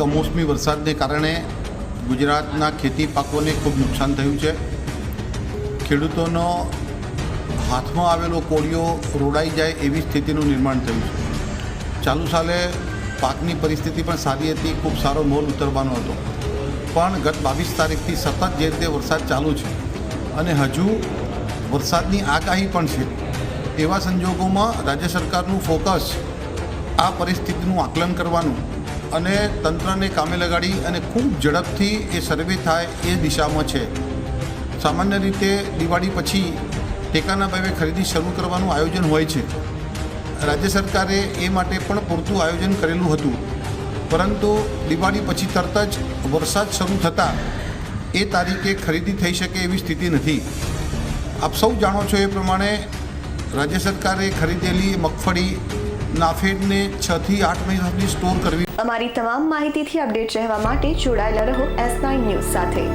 કમોસમી વરસાદને કારણે ગુજરાતના ખેતી પાકોને ખૂબ નુકસાન થયું છે. ખેડૂતોનો હાથમાં આવેલો કોળિયો રોડાઈ જાય એવી સ્થિતિનું નિર્માણ થયું છે. ચાલુ સાલે પાકની પરિસ્થિતિ પણ સારી હતી, ખૂબ સારો મોલ ઉતરવાનો હતો. પણ ગત બાવીસ તારીખથી સતત જે રીતે વરસાદ ચાલુ છે અને હજુ વરસાદની આગાહી પણ છે, એવા સંજોગોમાં રાજ્ય સરકારનું ફોકસ આ પરિસ્થિતિનું આકલન કરવાનું અને તંત્રને કામે લગાડી અને ખૂબ ઝડપથી એ સર્વે થાય એ દિશામાં છે. સામાન્ય રીતે દિવાળી પછી ટેકાના ભાવે ખરીદી શરૂ કરવાનું આયોજન હોય છે. રાજ્ય સરકારે એ માટે પણ પૂરતું આયોજન કરેલું હતું. પરંતુ દિવાળી પછી તરત જ વરસાદ શરૂ થતાં એ તારીખે ખરીદી થઈ શકે એવી સ્થિતિ નથી. આપ સૌ જાણો છો એ પ્રમાણે રાજ્ય સરકારે ખરીદેલી મગફળી નાફેડને છથી આઠ મહિના સુધી સ્ટોર કરવી અમારી તમામ માહિતીથી અપડેટ રહેવા માટે જોડાયેલા રહો એસ નાઇન ન્યૂઝ સાથે.